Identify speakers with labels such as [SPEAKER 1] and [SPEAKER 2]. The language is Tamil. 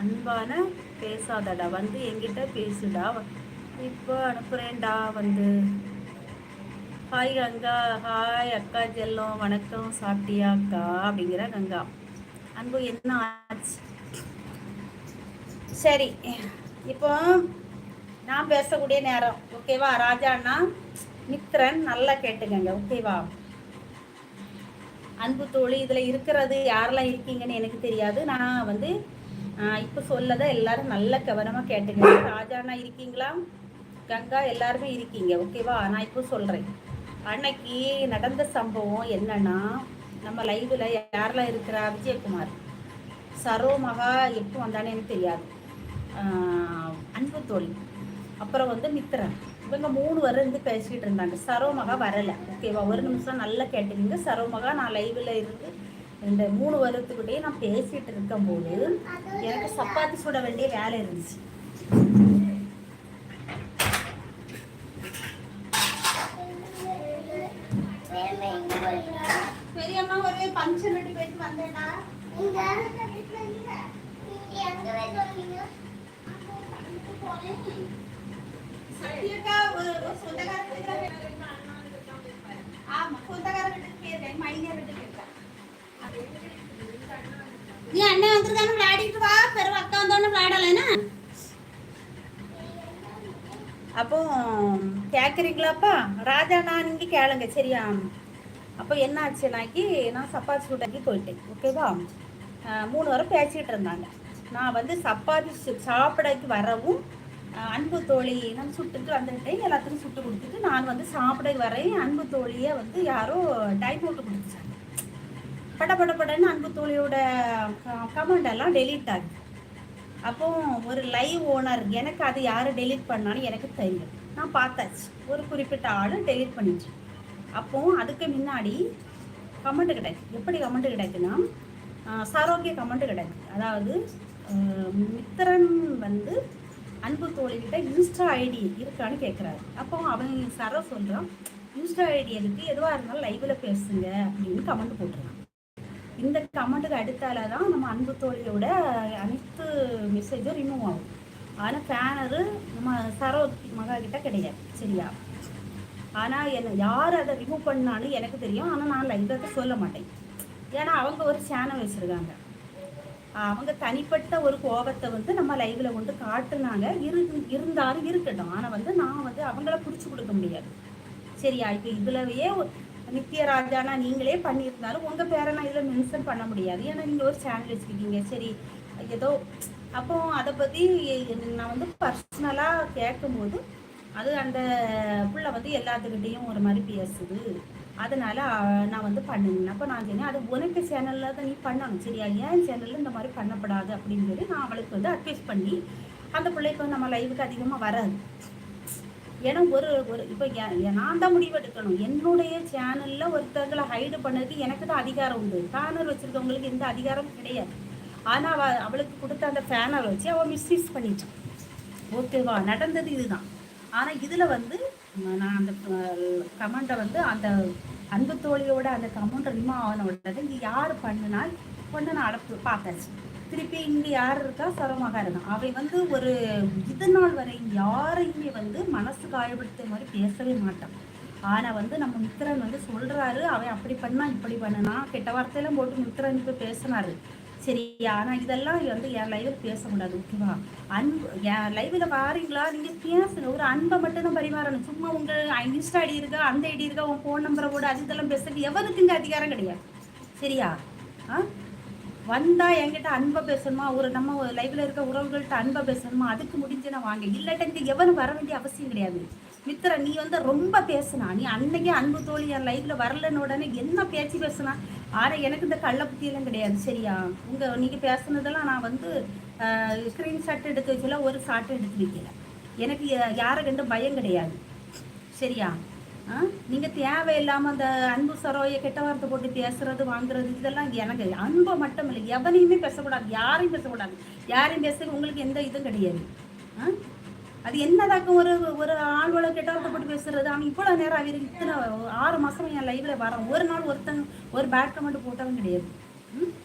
[SPEAKER 1] அன்பான பேசாதடா வந்து என்கிட்ட பேசுடா. இப்போ அனுப்புகிறேன்டா வந்து. ஹாய் கங்கா. ஹாய் அக்கா ஜெல்லம் வணக்கம். சாப்பிட்டியா அக்கா? அப்படிங்கிற கங்கா. அன்பு என்ன ஆச்சு? சரி. இப்போ நான் பேசக்கூடிய நேரம் ஓகேவா? ராஜா அண்ணா மித்ரன் நல்லா கேட்டுக்கங்க ஓகேவா? அன்பு தோழி இதில் இருக்கிறது யாரெல்லாம் இருக்கீங்கன்னு எனக்கு தெரியாது. நான் வந்து இப்போ சொல்லதை எல்லாரும் நல்ல கவனமாக கேட்டுக்கங்க. ராஜாண்ணா இருக்கீங்களா? கங்கா எல்லாருமே இருக்கீங்க. ஓகேவா? நான் இப்போ சொல்கிறேன் அன்னைக்கு நடந்த சம்பவம் என்னன்னா நம்ம லைவில் யாரெல்லாம் இருக்கிறா? விஜயகுமார். சரோ மகா எப்போ வந்தானே எனக்கு தெரியாது அன்பு தோழி. அப்புறம் வந்து மித்திரன் இவங்க மூணு வரை இருந்து பேசிகிட்டு இருந்தாங்க. சரோமகா வரலை. ஓகேவா ஒரு நிமிஷம் நல்லா கேட்டுக்கீங்க. சரோமகா நான் லைவில் இருந்து இந்த மூணு வருடத்துக்கிட்டே நான் பேசிகிட்டு இருக்கும்போது எனக்கு சப்பாத்தி சுட வேண்டிய வேலை இருந்துச்சு. பெரியம்மா ஒரு ஃபங்க்ஷன் போயிட்டு ஆமா நீ அண்ணன் வந்துருக்கானு விளையாடிட்டு வா. பெரும் அக்கா வந்தோன்னு விளையாடலைன்னா அப்போ கேட்குறீங்களாப்பா ராஜா நான் இங்கே கேளுங்க சரியா? அப்போ என்ன ஆச்சுனாக்கி நான் சப்பாத்தி சூடாக்கி போயிட்டேன் ஓகேவா மூணு வாரம் பேசிக்கிட்டு இருந்தாங்க. நான் வந்து சப்பாத்தி சாப்பிடக்கு வரவும் அன்பு தோழி நான் சுட்டுட்டு வந்துட்டேன் எல்லாத்துக்கும் சுட்டு கொடுத்துட்டு நான் வந்து சாப்பிட வரேன் அன்பு தோழியை வந்து யாரோ டைம் போட்டு கொடுத்துச்சாங்க பட பட படன்னு அன்பு தோழியோட கமெண்ட் எல்லாம் டெலீட் ஆகுது அப்போ ஒரு லைவ் ஓனர் எனக்கு அது யார் டெலீட் பண்ணான்னு எனக்கு தெரியும். நான் பார்த்தாச்சு. ஒரு குறிப்பிட்ட ஆள் டெலீட் பண்ணிச்சு. அப்போ அதுக்கு முன்னாடி கமெண்ட் கிடைக்கு எப்படி கமெண்ட் கிடைக்குன்னா சரோக்கிய கமெண்ட் கிடைக்கு அதாவது மித்திரன் வந்து அன்பு தோழிகிட்ட இன்ஸ்டா ஐடி இருக்கான்னு கேட்குறாரு அப்போ அவன் சர சொல்கிறான் இன்ஸ்டா ஐடி எதுக்கு? எதுவாக இருந்தாலும் லைவில் பேசுங்க அப்படின்னு கமெண்ட் போட்டுருக்கான். இந்த கமெண்ட்டுக்கு அடுத்தால தான் நம்ம அன்பு தோழியோட அனைத்து மெசேஜும் ரிமூவ் ஆகும். ஆனால் பேனரு நம்ம சரோ மகா கிட்ட கிடையாது சரியா? ஆனால் என்ன யார் அதை ரிமூவ் பண்ணாலும் எனக்கு தெரியும். ஆனால் நான் லைவாக சொல்ல மாட்டேன். ஏன்னா அவங்க ஒரு சேனல் வச்சுருக்காங்க. அவங்க தனிப்பட்ட ஒரு கோபத்தை வந்து நம்ம லைவ்ல கொண்டு காட்டுனாங்க. இரு இருந்தாலும் இருக்கட்டும். ஆனால் வந்து நான் வந்து அவங்கள பிடிச்சி கொடுக்க முடியாது. சரியா? இப்போ இதுலவே நித்யராஜானா நீங்களே பண்ணியிருந்தாலும் உங்கள் பேரை நான் இதில் மென்ஷன் பண்ண முடியாது. ஏன்னா நீங்கள் ஒரு சேனல் வச்சுருக்கீங்க சரி ஏதோ அப்போ அதை பற்றி நான் வந்து பர்சனலாக கேட்கும்போது அது அந்த பிள்ளை வந்து எல்லாத்துக்கிட்டேயும் ஒரு மாதிரி பேசுது. அதனால் நான் வந்து பண்ணுங்க. அப்போ நான் சொன்னேன் அது உனக்கு சேனலில் தான் நீ பண்ணணும். சரியா? ஏன் சேனலில் இந்த மாதிரி பண்ணப்படாது? அப்படின்னு சொல்லி நான் அவளுக்கு வந்து அட்வைஸ் பண்ணி அந்த பிள்ளைக்கு நம்ம லைவுக்கு அதிகமாக வராது. ஏன்னா ஒரு ஒரு இப்போ நான் தான் முடிவு எடுக்கணும் என்னுடைய சேனலில் ஒருத்தர்களை ஹைடு பண்ணதுக்கு எனக்கு தான் அதிகாரம் உண்டு. பேனர் வச்சுருக்கவங்களுக்கு எந்த அதிகாரம் கிடையாது. ஆனால் அவள் அவளுக்கு கொடுத்த அந்த பேனர் வச்சு அவள் மிஸ்யூஸ் பண்ணிட்டான். ஓகேவா? நடந்தது இதுதான். ஆனால் இதில் வந்து நான் அந்த கமெண்ட்டை வந்து அந்த அன்பு தோழியோட அந்த கமெண்ட் ரிமூவ் ஆன உடனே இங்கே யார் பண்ணினால் கொண்டு நான் அடப்பு பார்த்தாச்சு திருப்பி இங்கே யார் இருக்கா சரமாக இருந்தான். அவை வந்து ஒரு இது நாள் வரை யாரையுமே வந்து மனசு காயப்படுத்த மாதிரி பேசவே மாட்டான். ஆனால் வந்து நம்ம மித்திரன் வந்து சொல்கிறாரு அவன் அப்படி பண்ணா இப்படி பண்ணனா கெட்ட வார்த்தையெல்லாம் போட்டு மித்திரன் இப்போ பேசினாரு. சரியா ஆனால் இதெல்லாம் வந்து என் லைவில் பேச முடியாது ஓகேவா அன்பு என் லைவில் வாரீங்களா? நீங்கள் பேசுங்க. ஒரு அன்பை மட்டும் தான் பரிமாறணும். சும்மா உங்கள் இன்ஸ்டா ஐடி இருக்கா அந்த ஐடி இருக்கா உங்கள் ஃபோன் நம்பரை போட அது இதெல்லாம் பேசுறது எவனுக்கு இங்கே அதிகாரம் கிடையாது. சரியா? ஆ? வந்தால் என்கிட்ட அன்பை பேசணுமா? ஒரு நம்ம லைவில் இருக்க உறவுகள்கிட்ட அன்பை பேசணுமா? அதுக்கு முடிஞ்சு நான் வாங்க. இல்லாட்ட இங்கே எவனும் வர வேண்டிய அவசியம் கிடையாது. மித்திர நீ வந்து ரொம்ப பேசுனா நீ அன்னைக்கே அன்பு தோழி என் லைவ்ல வரலன்னு உடனே என்ன பேச்சு பேசுனா? ஆனா எனக்கு இந்த கள்ள புத்தியெல்லாம் கிடையாது சரியா? உங்க நீங்க பேசுனதெல்லாம் நான் வந்து ஸ்கிரீன்ஷாட் எடுத்து வைக்கல ஒரு ஷாட் எடுத்து வைக்கல. எனக்கு யாரை கண்டு பயம் கிடையாது சரியா? நீங்க தேவையில்லாம அந்த அன்பு சரோய கெட்ட வார்த்தை போட்டு பேசுறது வாங்குறது இதெல்லாம் எனக்கு அன்பை மட்டும் இல்லை. எவனையுமே பேசக்கூடாது யாரையும் பேசக்கூடாது. யாரையும் பேசுறது உங்களுக்கு எந்த இதுவும் கிடையாது. அது என்னதாக்கும் ஒரு ஒரு பேசுறது. அவன் இவ்வளோ நேரம் அவர் இத்தனை ஆறு மாதம் என் லைவில் வரான். ஒரு நாள் ஒருத்தங்க ஒரு பேட் கமெண்ட் போட்டவன் கிடையாது. ம்?